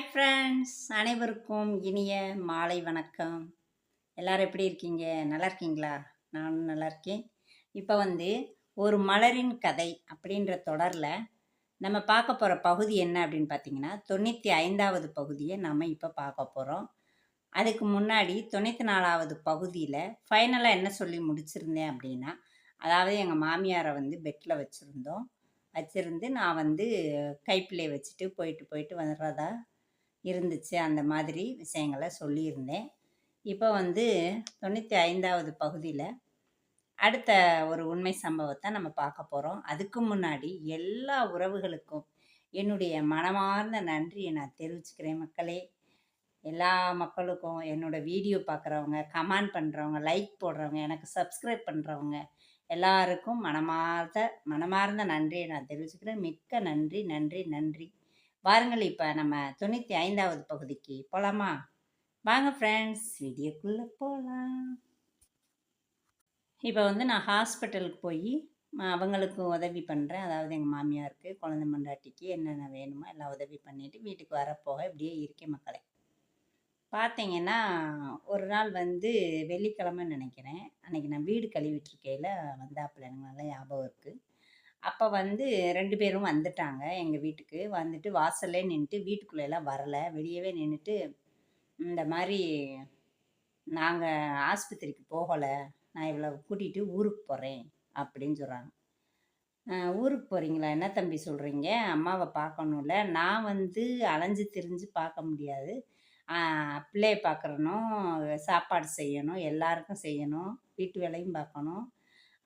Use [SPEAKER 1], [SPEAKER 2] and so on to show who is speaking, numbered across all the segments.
[SPEAKER 1] hi friends அனைவருக்கும் இனிய மாலை வணக்கம் எல்லோரும் எப்படி இருக்கீங்க நல்லா இருக்கீங்களா நானும் நல்லா இருக்கேன் இப்போ வந்து ஒரு மலரின் கதை அப்படின்ற தொடரில் நம்ம பார்க்க போகிற பகுதி என்ன அப்படின்னு பார்த்தீங்கன்னா தொண்ணூற்றி ஐந்தாவது பகுதியை நம்ம இப்போ பார்க்க போகிறோம் அதுக்கு முன்னாடி தொண்ணூற்றி நாலாவது பகுதியில் ஃபைனலாக என்ன சொல்லி முடிச்சிருந்தேன் அப்படின்னா அதாவது எங்கள் மாமியாரை வந்து பெட்டில் வச்சுருந்தோம் வச்சுருந்து நான் வந்து கைப்பிள்ளையை வச்சுட்டு போயிட்டு போயிட்டு வர்றதா இருந்துச்சு அந்த மாதிரி விஷயங்களை சொல்லியிருந்தேன் இப்போ வந்து தொண்ணூற்றி ஐந்தாவது பகுதியில் அடுத்த ஒரு உண்மை சம்பவத்தை நம்ம பார்க்க போகிறோம் அதுக்கு முன்னாடி எல்லா உறவுகளுக்கும் என்னுடைய மனமார்ந்த நன்றியை நான் தெரிவிச்சுக்கிறேன் மக்களே எல்லா மக்களுக்கும் என்னோடய வீடியோ பார்க்குறவங்க கமெண்ட் பண்ணுறவங்க லைக் போடுறவங்க எனக்கு சப்ஸ்கிரைப் பண்ணுறவங்க எல்லாருக்கும் மனமார்ந்த மனமார்ந்த நன்றியை நான் தெரிவிச்சுக்கிறேன் மிக்க நன்றி நன்றி நன்றி வாருங்கள் இப்போ நம்ம தொண்ணூற்றி ஐந்தாவது பகுதிக்கு போகலாமா வாங்க ஃப்ரெண்ட்ஸ் வீடியோக்குள்ளே போகலாம் இப்போ வந்து நான் ஹாஸ்பிட்டலுக்கு போய் அவங்களுக்கு உதவி பண்ணுறேன் அதாவது எங்கள் மாமியாருக்கு குழந்தை மண்டாட்டிக்கு என்னென்ன வேணுமோ எல்லாம் உதவி பண்ணிவிட்டு வீட்டுக்கு வரப்போக இப்படியே இருக்கே மக்களை பார்த்தீங்கன்னா ஒரு நாள் வந்து வெள்ளிக்கிழமை நினைக்கிறேன் அன்றைக்கி நான் வீடு கழுவிட்டுருக்கையில் வந்தாப்பில் எனக்கு நல்லா ஞாபகம் இருக்குது அப்போ வந்து ரெண்டு பேரும் வந்துட்டாங்க எங்கள் வீட்டுக்கு வந்துட்டு வாசல்லே நின்றுட்டு வீட்டுக்குள்ளெல்லாம் வரலை வெளியவே நின்றுட்டு இந்த மாதிரி நாங்கள் ஆஸ்பத்திரிக்கு போகலை நான் இவ்வளோ கூட்டிகிட்டு ஊருக்கு போகிறேன் அப்படின்னு சொல்கிறாங்க ஊருக்கு போகிறீங்களா என்ன தம்பி சொல்கிறீங்க அம்மாவை பார்க்கணும்ல நான் வந்து அலைஞ்சு திரிஞ்சு பார்க்க முடியாது பிள்ளையை பார்க்குறணும் சாப்பாடு செய்யணும் எல்லாருக்கும் செய்யணும் வீட்டு வேலையும் பார்க்கணும்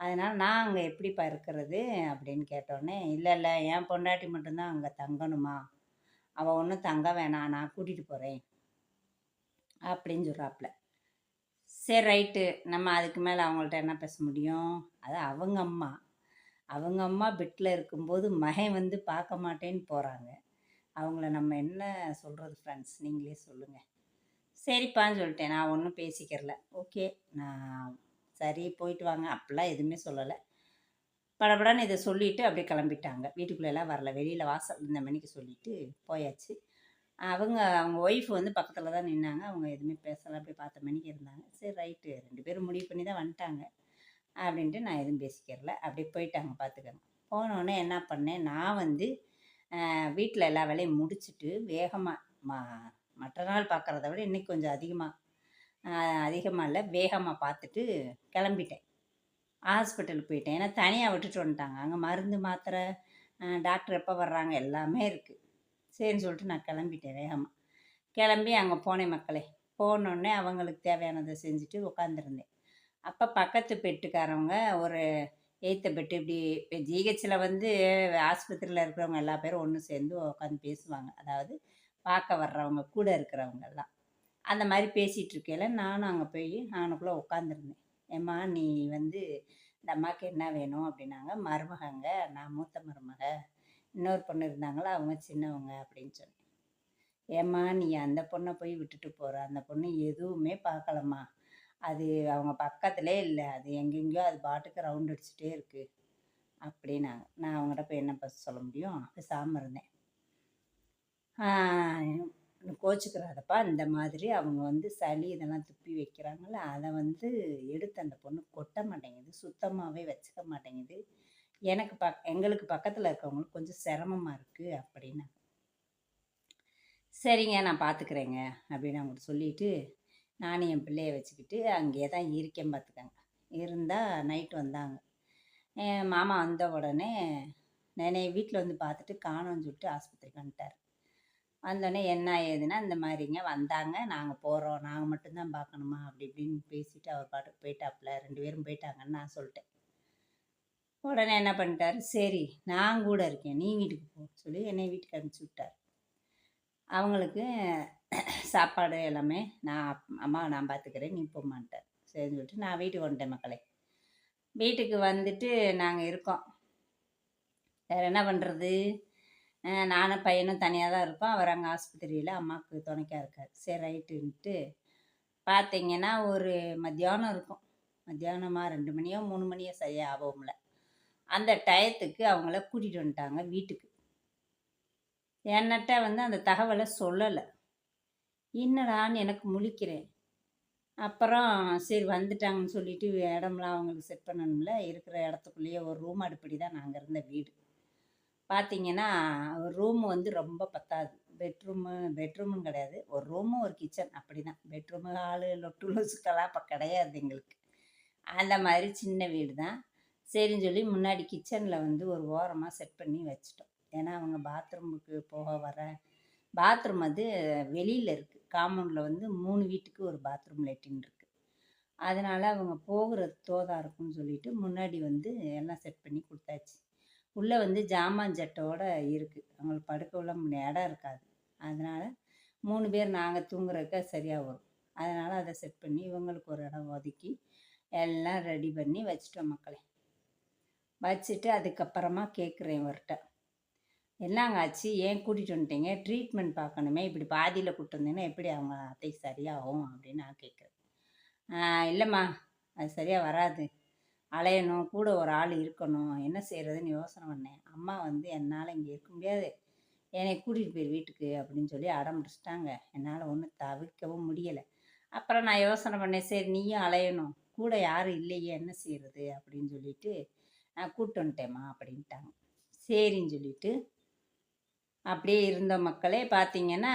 [SPEAKER 1] அதனால் நான் அங்கே எப்படிப்பா இருக்கிறது அப்படின்னு கேட்டோடனே இல்லை இல்லை என் பொண்டாட்டி மட்டும்தான் அங்கே தங்கணுமா அவள் ஒன்றும் தங்க வேணாம் நான் கூட்டிகிட்டு போகிறேன் அப்படின்னு சொல்கிறாப்புல சரி ரைட்டு நம்ம அதுக்கு மேலே அவங்கள்ட்ட என்ன பேச முடியும் அது அவங்க அம்மா அவங்க அம்மா பெட்டில் இருக்கும்போது மகன் வந்து பார்க்க மாட்டேன்னு போகிறாங்க அவங்கள நம்ம என்ன சொல்கிறது ஃப்ரெண்ட்ஸ் நீங்களே சொல்லுங்கள் சரிப்பான்னு சொல்லிட்டேன் நான் ஒன்றும் பேசிக்கிறல ஓகே நான் சரி போயிட்டு வாங்க அப்படிலாம் எதுவுமே சொல்லலை படபடன்னு இதை சொல்லிவிட்டு அப்படியே கிளம்பிட்டாங்க வீட்டுக்குள்ளே எல்லாம் வரல வெளியில் வாசல் இந்த மணிக்கு சொல்லிவிட்டு போயாச்சு அவங்க அவங்க ஒய்ஃப் வந்து பக்கத்தில் தான் நின்னாங்க அவங்க எதுவுமே பேசலை அப்படியே பார்த்த மணிக்கு இருந்தாங்க சரி ரைட்டு ரெண்டு பேரும் முடிவு பண்ணி தான் வந்துட்டாங்க அப்படின்ட்டு நான் எதுவும் பேசிக்கிறல அப்படியே போயிட்டாங்க பார்த்துக்கோங்க போனோடனே என்ன பண்ணேன் நான் வந்து வீட்டில் எல்லா வேலையும் முடிச்சுட்டு வேகமாக மற்ற நாள் பார்க்குறத விட இன்றைக்கி கொஞ்சம் அதிகமாக அதிகமாக இல்லை வேகமாக பார்த்துட்டு கிளம்பிட்டேன் ஹாஸ்பிட்டலுக்கு போயிட்டேன் ஏன்னா தனியாக விட்டுட்டு வந்துட்டாங்க அங்கே மருந்து மாத்திரை டாக்டர் எப்போ வர்றாங்க எல்லாமே இருக்குது சரின்னு சொல்லிட்டு நான் கிளம்பிட்டேன் வேகமாக கிளம்பி அங்கே போனேன் மக்களே போனோடனே அவங்களுக்கு தேவையானதை செஞ்சுட்டு உட்காந்துருந்தேன் அப்போ பக்கத்து பெட்டுக்காரவங்க ஒரு எய்த்த பெட்டு இப்படி இப்போ ஜிஹெச்சில் வந்து ஆஸ்பத்திரியில் இருக்கிறவங்க எல்லா பேரும் ஒன்று சேர்ந்து உட்காந்து பேசுவாங்க அதாவது பார்க்க வர்றவங்க கூட இருக்கிறவங்கெல்லாம் அந்த மாதிரி பேசிகிட்டு இருக்கையில் நானும் அங்கே போய் நானுக்குள்ளே உட்காந்துருந்தேன் ஏம்மா நீ வந்து இந்த அம்மாவுக்கு என்ன வேணும் அப்படின்னாங்க மருமகங்க நான் மூத்த மருமக இன்னொரு பொண்ணு இருந்தாங்களா அவங்க சின்னவங்க அப்படின்னு சொன்னேன் ஏம்மா நீ அந்த பொண்ணை போய் விட்டுட்டு போகிற அந்த பொண்ணு எதுவுமே பார்க்கலம்மா அது அவங்க பக்கத்துலே இல்லை அது எங்கெங்கேயோ அது பாட்டுக்கு ரவுண்ட் அடிச்சுட்டே இருக்குது அப்படின்னாங்க நான் அவங்ககிட்ட போய் என்ன சொல்ல முடியும் பேசாமல் இருந்தேன் கோச்சுக்கிறாரப்பா இந்த மாதிரி அவங்க வந்து சளி இதெல்லாம் துப்பி வைக்கிறாங்கள அதை வந்து எடுத்து அந்த பொண்ணு கொட்ட மாட்டேங்குது சுத்தமாகவே வச்சுக்க மாட்டேங்குது எனக்கு பக் எங்களுக்கு பக்கத்தில் இருக்கவங்களுக்கு கொஞ்சம் சிரமமாக இருக்குது அப்படின்னா சரிங்க நான் பார்த்துக்கிறேங்க அப்படின்னு அவங்கள்ட்ட சொல்லிவிட்டு நானும் என் பிள்ளைய வச்சுக்கிட்டு அங்கேயே தான் இருக்கேன் பார்த்துக்கங்க இருந்தால் நைட்டு வந்தாங்க மாமா வந்த உடனே நினை வீட்டில் வந்து பார்த்துட்டு காணோன்னு சொல்லிட்டு ஆஸ்பத்திரிக்கு வந்துட்டார் வந்தோடனே என்ன ஏதுன்னா இந்த மாதிரிங்க வந்தாங்க நாங்கள் போகிறோம் நாங்கள் மட்டும்தான் பார்க்கணுமா அப்படி இப்படின்னு பேசிவிட்டு அவர் பாட்டுக்கு போயிட்டாப்புல ரெண்டு பேரும் போயிட்டாங்கன்னு நான் சொல்லிட்டேன் உடனே என்ன பண்ணிட்டாரு சரி நான் கூட இருக்கேன் நீ வீட்டுக்கு போ சொல்லி என்னை வீட்டுக்கு அனுப்பிச்சி விட்டார் அவங்களுக்கு சாப்பாடு எல்லாமே நான் அம்மா நான் பார்த்துக்கிறேன் நீ போமான்ட்டேன் சரின்னு சொல்லிட்டு நான் வீட்டுக்கு வந்துட்டேன் மக்களே வீட்டுக்கு வந்துட்டு நாங்கள் இருக்கோம் வேறு என்ன பண்ணுறது நானும் பையனும் தனியாக தான் இருப்போம் அவர் அங்கே ஆஸ்பத்திரியில் அம்மாவுக்கு துணைக்காக இருக்கார் சரி ரைட்டுன்ட்டு பார்த்தீங்கன்னா ஒரு மத்தியானம் இருக்கும் மத்தியானமாக ரெண்டு மணியோ மூணு மணியோ சரியாக ஆகும்ல அந்த டயத்துக்கு அவங்கள கூட்டிகிட்டு வந்துட்டாங்க வீட்டுக்கு என்னட்ட வந்து அந்த தகவலை சொல்லலை என்னடான்னு எனக்கு முழிக்கிறேன் அப்புறம் சரி வந்துட்டாங்கன்னு சொல்லிட்டு இடம்லாம் அவங்களுக்கு செட் பண்ணணும்ல இருக்கிற இடத்துக்குள்ளேயே ஒரு ரூம் அடுப்படி தான் நாங்கள் இருந்த வீடு பார்த்தீங்கன்னா ரூம் வந்து ரொம்ப பத்தாது பெட்ரூமு பெட்ரூமும் கிடையாது ஒரு ரூமும் ஒரு கிச்சன் அப்படி தான் பெட்ரூமு ஹாலு லொட்டு லொசுக்கெல்லாம் அப்போ கிடையாது எங்களுக்கு அந்த மாதிரி சின்ன வீடு தான் சரின்னு சொல்லி முன்னாடி கிச்சனில் வந்து ஒரு ஓரமாக செட் பண்ணி வச்சிட்டோம் ஏன்னா அவங்க பாத்ரூமுக்கு போக வர பாத்ரூம் அது வெளியில் இருக்குது காம்பவுண்டில் வந்து மூணு வீட்டுக்கு ஒரு பாத்ரூம் லெட்டின் இருக்குது அதனால் அவங்க போகிறது தோதாக இருக்கும்னு சொல்லிட்டு முன்னாடி வந்து எல்லாம் செட் பண்ணி கொடுத்தாச்சு உள்ளே வந்து ஜாமான் செட்டோடு இருக்குது அவங்களுக்கு படுக்க உள்ள இடம் இருக்காது அதனால் மூணு பேர் நாங்கள் தூங்குறதுக்கு சரியாக வரும் அதனால் அதை செட் பண்ணி இவங்களுக்கு ஒரு இடம் ஒதுக்கி எல்லாம் ரெடி பண்ணி வச்சுட்டோம் மக்களே வச்சுட்டு அதுக்கப்புறமா கேட்குறேன் இவர்கிட்ட என்னங்க ஆச்சு ஏன் கூட்டிகிட்டு வந்துட்டீங்க ட்ரீட்மெண்ட் பார்க்கணுமே இப்படி பாதியில் கூட்டு வந்தீங்கன்னா எப்படி அவங்க அத்தை சரியாகும் அப்படின்னு நான் கேட்குறேன் இல்லைம்மா அது சரியாக வராது அலையணும் கூட ஒரு ஆள் இருக்கணும் என்ன செய்கிறதுன்னு யோசனை பண்ணேன் அம்மா வந்து என்னால் இங்கே இருக்க முடியாது என்னை கூட்டிகிட்டு போய் வீட்டுக்கு அப்படின்னு சொல்லி அடம் என்னால் ஒன்றும் தவிர்க்கவும் முடியலை அப்புறம் நான் யோசனை பண்ணேன் சரி நீயும் அலையணும் கூட யாரும் இல்லையே என்ன செய்கிறது அப்படின்னு சொல்லிட்டு நான் கூட்டு வந்துட்டேம்மா அப்படின்ட்டாங்க சரின்னு சொல்லிட்டு அப்படியே இருந்த மக்களே பார்த்தீங்கன்னா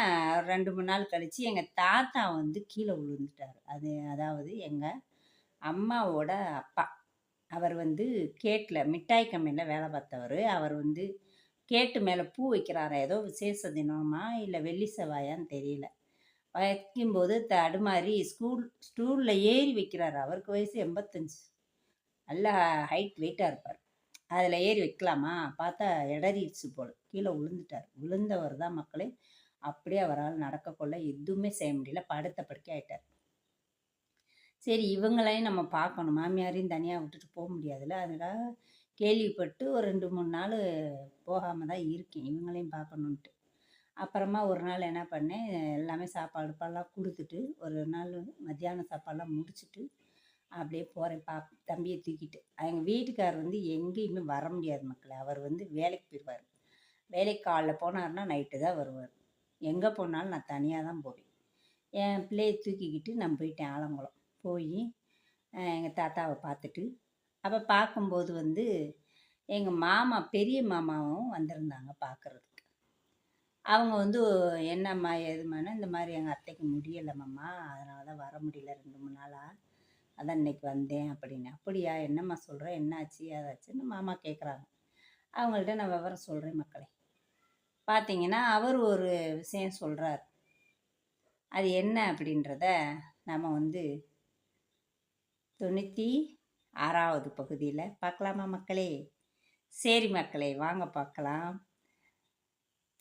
[SPEAKER 1] ரெண்டு மூணு நாள் கழித்து எங்கள் தாத்தா வந்து கீழே விழுந்துட்டார் அது அதாவது எங்கள் அம்மாவோட அப்பா அவர் வந்து கேட்டில் மிட்டாய் கம்பெனியில் வேலை பார்த்தவர் அவர் வந்து கேட்டு மேலே பூ வைக்கிறாரா ஏதோ விசேஷ தினமா இல்லை வெள்ளி செவ்வாயான்னு தெரியல வைக்கும்போது தடுமாறி ஸ்கூல் ஸ்டூலில் ஏறி வைக்கிறார் அவருக்கு வயசு எண்பத்தஞ்சு நல்லா ஹைட் வெயிட்டாக இருப்பார் அதில் ஏறி வைக்கலாமா பார்த்தா இடறிடுச்சு போல் கீழே விழுந்துட்டார் விழுந்தவர் தான் மக்களே அப்படியே அவரால் நடக்கக்கொள்ள எதுவுமே செய்ய முடியல படுத்த படுக்கை ஆகிட்டார் சரி இவங்களையும் நம்ம பார்க்கணும் மாமியாரையும் தனியாக விட்டுட்டு போக முடியாதுல்ல அதனால் கேள்விப்பட்டு ஒரு ரெண்டு மூணு நாள் போகாமல் தான் இருக்கேன் இவங்களையும் பார்க்கணுன்ட்டு அப்புறமா ஒரு நாள் என்ன பண்ணேன் எல்லாமே சாப்பாடு பாலாம் கொடுத்துட்டு ஒரு நாள் மத்தியான சாப்பாடெலாம் முடிச்சுட்டு அப்படியே போகிறேன் பா தம்பியை தூக்கிட்டு எங்கள் வீட்டுக்கார் வந்து எங்கேயுமே வர முடியாது மக்களை அவர் வந்து வேலைக்கு போயிடுவார் வேலைக்கு காலைல போனார்னா நைட்டு தான் வருவார் எங்கே போனாலும் நான் தனியாக தான் போவேன் என் பிள்ளையை தூக்கிக்கிட்டு நான் போயிட்டேன் ஆலங்குளம் போய் எங்கள் தாத்தாவை பார்த்துட்டு அப்போ பார்க்கும்போது வந்து எங்கள் மாமா பெரிய மாமாவும் வந்திருந்தாங்க பார்க்குறதுக்கு அவங்க வந்து என்னம்மா எதுமானா இந்த மாதிரி எங்கள் அத்தைக்கு முடியலை மாமா அதனால தான் வர முடியல ரெண்டு மூணு நாளாக அதான் இன்னைக்கு வந்தேன் அப்படின்னு அப்படியா என்னம்மா சொல்கிறேன் என்னாச்சு அதாச்சுன்னு மாமா கேட்குறாங்க அவங்கள்ட்ட நான் விவரம் சொல்கிறேன் மக்களை பார்த்தீங்கன்னா அவர் ஒரு விஷயம் சொல்கிறார் அது என்ன அப்படின்றத நம்ம வந்து தொண்ணூற்றி ஆறாவது பகுதியில் பார்க்கலாமா மக்களே சரி மக்களே வாங்க பார்க்கலாம்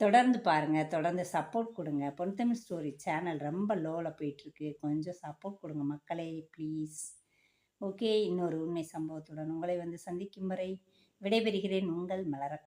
[SPEAKER 1] தொடர்ந்து பாருங்கள் தொடர்ந்து சப்போர்ட் கொடுங்க பொன்தமிழ் ஸ்டோரி சேனல் ரொம்ப லோவில் போயிட்டுருக்கு கொஞ்சம் சப்போர்ட் கொடுங்க மக்களே ப்ளீஸ் ஓகே இன்னொரு உண்மை சம்பவத்துடன் உங்களை வந்து சந்திக்கும் வரை விடைபெறுகிறேன் உங்கள் மலர